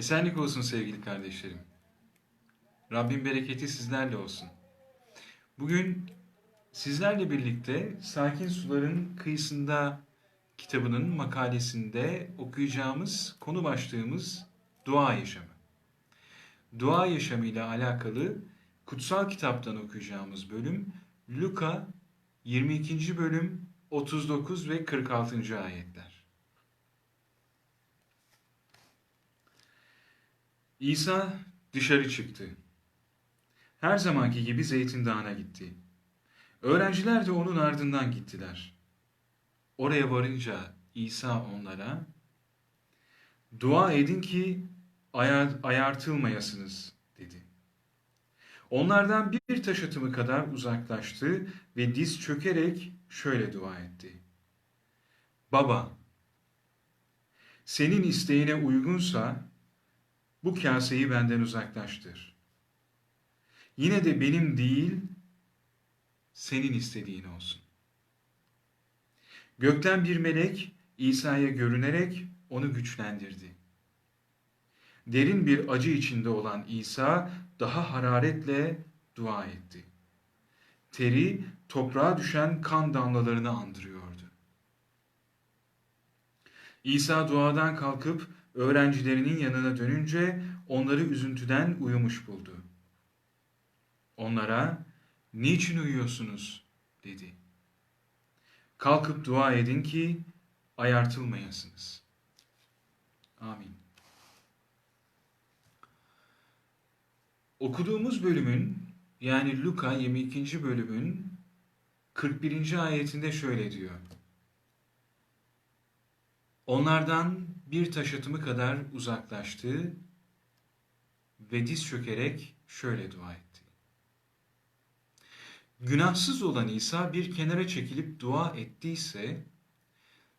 Esenlik olsun sevgili kardeşlerim. Rabbin bereketi sizlerle olsun. Bugün sizlerle birlikte Sakin Suların Kıyısında kitabının makalesinde okuyacağımız konu başlığımız dua yaşamı. Dua yaşamı ile alakalı kutsal kitaptan okuyacağımız bölüm Luka 22. bölüm 39 ve 46. ayetler. İsa dışarı çıktı. Her zamanki gibi Zeytin Dağı'na gitti. Öğrenciler de onun ardından gittiler. Oraya varınca İsa onlara, Dua edin ki ayar, ayartılmayasınız dedi. Onlardan bir taş atımı kadar uzaklaştı ve diz çökerek şöyle dua etti. Baba, senin isteğine uygunsa bu kaseyi benden uzaklaştır. Yine de benim değil, senin istediğin olsun. Gökten bir melek İsa'ya görünerek onu güçlendirdi. Derin bir acı içinde olan İsa daha hararetle dua etti. Teri toprağa düşen kan damlalarını andırıyordu. İsa duadan kalkıp öğrencilerinin yanına dönünce onları üzüntüden uyumuş buldu. Onlara niçin uyuyorsunuz dedi. Kalkıp dua edin ki ayartılmayasınız. Amin. Okuduğumuz bölümün yani Luka 22. bölümün 41. ayetinde şöyle diyor. Onlardan bir taş atımı kadar uzaklaştı ve diz çökerek şöyle dua etti. Günahsız olan İsa bir kenara çekilip dua ettiyse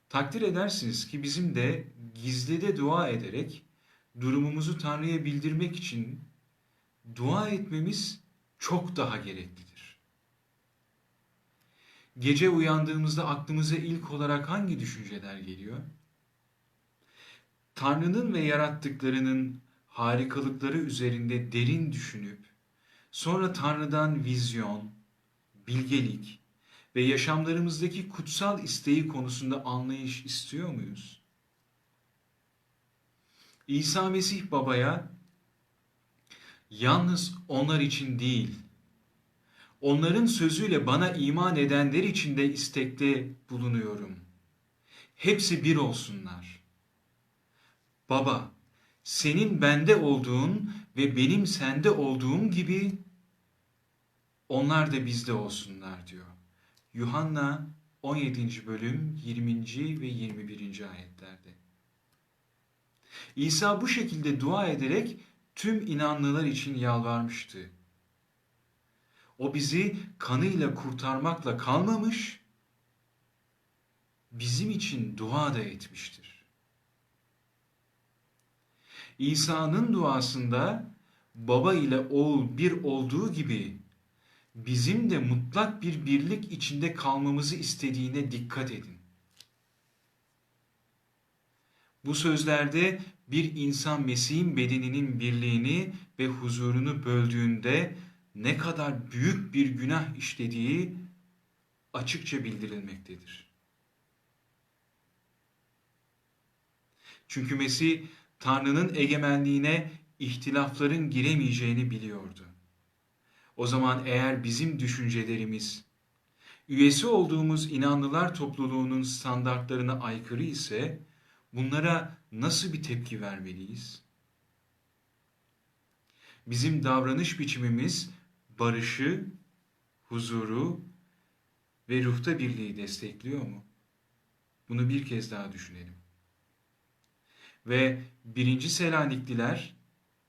takdir edersiniz ki bizim de gizlide dua ederek durumumuzu Tanrı'ya bildirmek için dua etmemiz çok daha gereklidir. Gece uyandığımızda aklımıza ilk olarak hangi düşünceler geliyor? Tanrı'nın ve yarattıklarının harikalıkları üzerinde derin düşünüp sonra Tanrı'dan vizyon, bilgelik ve yaşamlarımızdaki kutsal isteği konusunda anlayış istiyor muyuz? İsa Mesih babaya yalnız onlar için değil, onların sözüyle bana iman edenler için de istekte bulunuyorum. Hepsi bir olsunlar. Baba, senin bende olduğun ve benim sende olduğum gibi onlar da bizde olsunlar diyor. Yuhanna 17. bölüm 20. ve 21. ayetlerde. İsa bu şekilde dua ederek tüm inanlılar için yalvarmıştı. O bizi kanıyla kurtarmakla kalmamış, bizim için dua da etmiştir. İsa'nın duasında baba ile oğul bir olduğu gibi bizim de mutlak bir birlik içinde kalmamızı istediğine dikkat edin. Bu sözlerde bir insan Mesih'in bedeninin birliğini ve huzurunu böldüğünde ne kadar büyük bir günah işlediği açıkça bildirilmektedir. Çünkü Mesih Tanrı'nın egemenliğine ihtilafların giremeyeceğini biliyordu. O zaman eğer bizim düşüncelerimiz üyesi olduğumuz inanlılar topluluğunun standartlarına aykırı ise bunlara nasıl bir tepki vermeliyiz? Bizim davranış biçimimiz barışı, huzuru ve ruhta birliği destekliyor mu? Bunu bir kez daha düşünelim. Ve 1. Selanikliler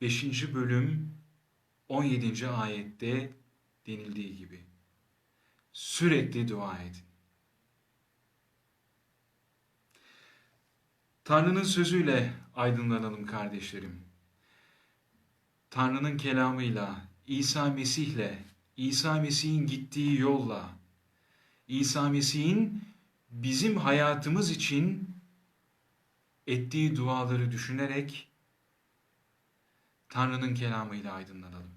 5. bölüm 17. ayette denildiği gibi sürekli dua edin. Tanrı'nın sözüyle aydınlanalım kardeşlerim. Tanrı'nın kelamıyla, İsa Mesih'le, İsa Mesih'in gittiği yolla, İsa Mesih'in bizim hayatımız için ettiği duaları düşünerek Tanrı'nın kelamıyla aydınlanalım.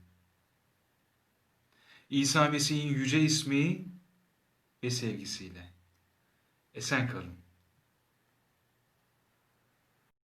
İsa Mesih'in yüce ismi ve sevgisiyle. Esen kalın.